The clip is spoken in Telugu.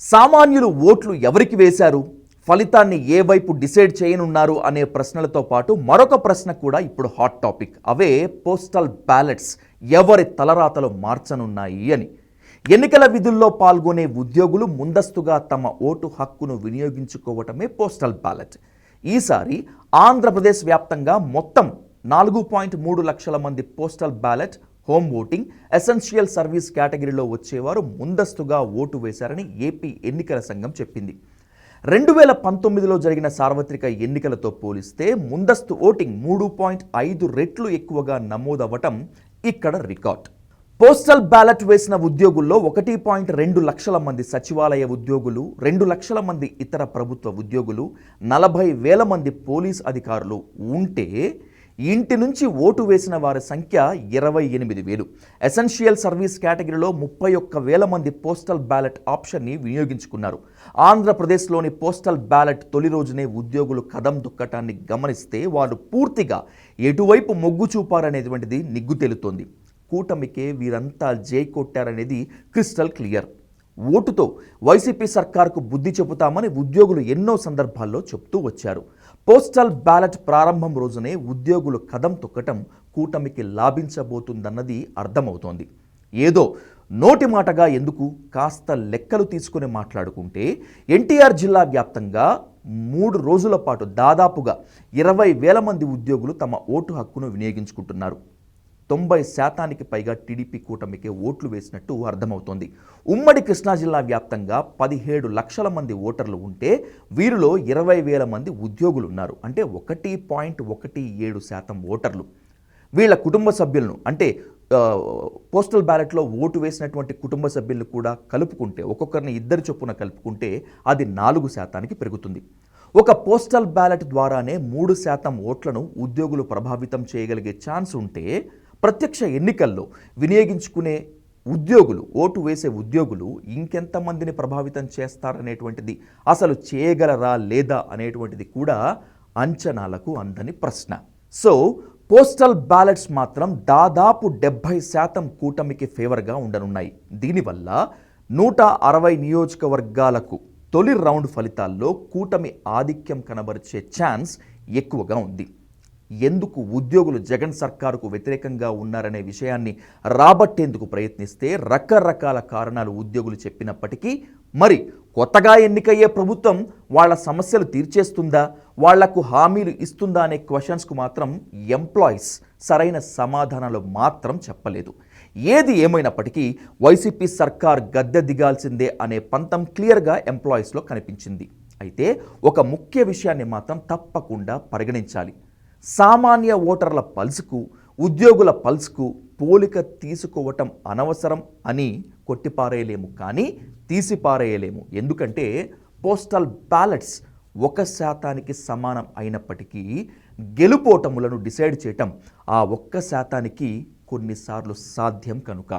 సామాన్యులు ఓట్లు ఎవరికి వేశారు? ఫలితాన్ని ఏ వైపు డిసైడ్ చేయనున్నారు అనే ప్రశ్నలతో పాటు మరొక ప్రశ్న కూడా ఇప్పుడు హాట్ టాపిక్. అవే పోస్టల్ బ్యాలెట్స్ ఎవరి తలరాతలు మార్చనున్నాయి అని. ఎన్నికల విధుల్లో పాల్గొనే ఉద్యోగులు ముందస్తుగా తమ ఓటు హక్కును వినియోగించుకోవటమే పోస్టల్ బ్యాలెట్. ఈసారి ఆంధ్రప్రదేశ్ వ్యాప్తంగా మొత్తం నాలుగు పాయింట్ మూడు లక్షల మంది postal ballot home voting essential service కేటగిరీలో వచ్చేవారు ముందస్తుగా ఓటు వేశారని ఏపీ ఎన్నికల సంఘం చెప్పింది. రెండు వేల పంతొమ్మిదిలో జరిగిన సార్వత్రిక ఎన్నికలతో పోలిస్తే ముందస్తు ఓటింగ్ మూడు పాయింట్ ఐదు రెట్లు ఎక్కువగా నమోదవ్వటం ఇక్కడ రికార్డ్. పోస్టల్ బ్యాలెట్ వేసిన ఉద్యోగుల్లో ఒకటి పాయింట్ రెండు లక్షల మంది సచివాలయ ఉద్యోగులు రెండు లక్షల మంది ఇతర ప్రభుత్వ ఉద్యోగులు నలభై వేల మంది పోలీస్ అధికారులు ఉంటే ఇంటి నుంచి ఓటు వేసిన వారి సంఖ్య ఇరవై ఎనిమిది వేలు. ఎసెన్షియల్ సర్వీస్ కేటగిరీలో ముప్పై ఒక్క వేల మంది పోస్టల్ బ్యాలెట్ ఆప్షన్ని వినియోగించుకున్నారు. ఆంధ్రప్రదేశ్లోని పోస్టల్ బ్యాలెట్ తొలి రోజునే ఉద్యోగులు కదం దుక్కటాన్ని గమనిస్తే వారు పూర్తిగా ఎటువైపు మొగ్గు చూపారనేటువంటిది నిగ్గు తెలుతోంది కూటమికే వీరంతా జై కొట్టారనేది క్రిస్టల్ క్లియర్. ఓటుతో వైసీపీ సర్కార్కు బుద్ధి చెబుతామని ఉద్యోగులు ఎన్నో సందర్భాల్లో చెప్తూ వచ్చారు. పోస్టల్ బ్యాలెట్ ప్రారంభం రోజునే ఉద్యోగులు కదం తొక్కటం కూటమికి లాభించబోతుందన్నది అర్థమవుతోంది. ఏదో నోటి మాటగా ఎందుకు కాస్త లెక్కలు తీసుకుని మాట్లాడుకుంటే ఎన్టీఆర్ జిల్లా వ్యాప్తంగా మూడు రోజుల పాటు దాదాపుగా ఇరవై వేల మంది ఉద్యోగులు తమ ఓటు హక్కును వినియోగించుకుంటున్నారు. తొంభై శాతానికి పైగా టీడీపీ కూటమికే ఓట్లు వేసినట్టు అర్థమవుతోంది. ఉమ్మడి కృష్ణా జిల్లా వ్యాప్తంగా పదిహేడు లక్షల మంది ఓటర్లు ఉంటే వీరిలో ఇరవై వేల మంది ఉద్యోగులు ఉన్నారు అంటే ఒకటి పాయింట్ ఒకటి ఏడు శాతం ఓటర్లు. వీళ్ళ కుటుంబ సభ్యులను అంటే పోస్టల్ బ్యాలెట్లో ఓటు వేసినటువంటి కుటుంబ సభ్యులను కూడా కలుపుకుంటే ఒక్కొక్కరిని ఇద్దరు చొప్పున కలుపుకుంటే అది నాలుగు శాతానికి పెరుగుతుంది. ఒక పోస్టల్ బ్యాలెట్ ద్వారానే మూడు శాతం ఓట్లను ఉద్యోగులు ప్రభావితం చేయగలిగే ఛాన్స్ ఉంటే ప్రత్యక్ష ఎన్నికల్లో వినియోగించుకునే ఉద్యోగులు ఓటు వేసే ఉద్యోగులు ఇంకెంతమందిని ప్రభావితం చేస్తారనేటువంటిది అసలు చేయగలరా లేదా అనేటువంటిది కూడా అంచనాలకు అందని ప్రశ్న. సో పోస్టల్ బ్యాలెట్స్ మాత్రం దాదాపు డెబ్భై శాతం కూటమికి ఫేవర్గా ఉండనున్నాయి. దీనివల్ల నూట అరవై నియోజకవర్గాలకు తొలి రౌండ్ ఫలితాల్లో కూటమి ఆధిక్యం కనబరిచే ఛాన్స్ ఎక్కువగా ఉంది. ఎందుకు ఉద్యోగులు జగన్ సర్కారుకు వ్యతిరేకంగా ఉన్నారనే విషయాన్ని రాబట్టేందుకు ప్రయత్నిస్తే రకరకాల కారణాలు ఉద్యోగులు చెప్పినప్పటికీ మరి కొత్తగా ఎన్నికయ్యే ప్రభుత్వం వాళ్ళ సమస్యలు తీర్చేస్తుందా? వాళ్ళకు హామీలు ఇస్తుందా అనే క్వశ్చన్స్కు మాత్రం ఎంప్లాయీస్ సరైన సమాధానాలు మాత్రం చెప్పలేదు. ఏది ఏమైనప్పటికీ వైసీపీ సర్కార్ గద్దె దిగాల్సిందే అనే పంతం క్లియర్గా ఎంప్లాయీస్లో కనిపించింది. అయితే ఒక ముఖ్య విషయాన్ని మాత్రం తప్పకుండా పరిగణించాలి. సామాన్య ఓటర్ల పల్స్కు ఉద్యోగుల పల్స్కు పోలిక తీసుకోవటం అనవసరం అని కొట్టిపారేయలేము కానీ తీసిపారేయలేము. ఎందుకంటే పోస్టల్ బ్యాలెట్స్ ఒక శాతానికి సమానం అయినప్పటికీ గెలుపోటములను డిసైడ్ చేయటం ఆ ఒక్క శాతానికి కొన్నిసార్లు సాధ్యం కనుక.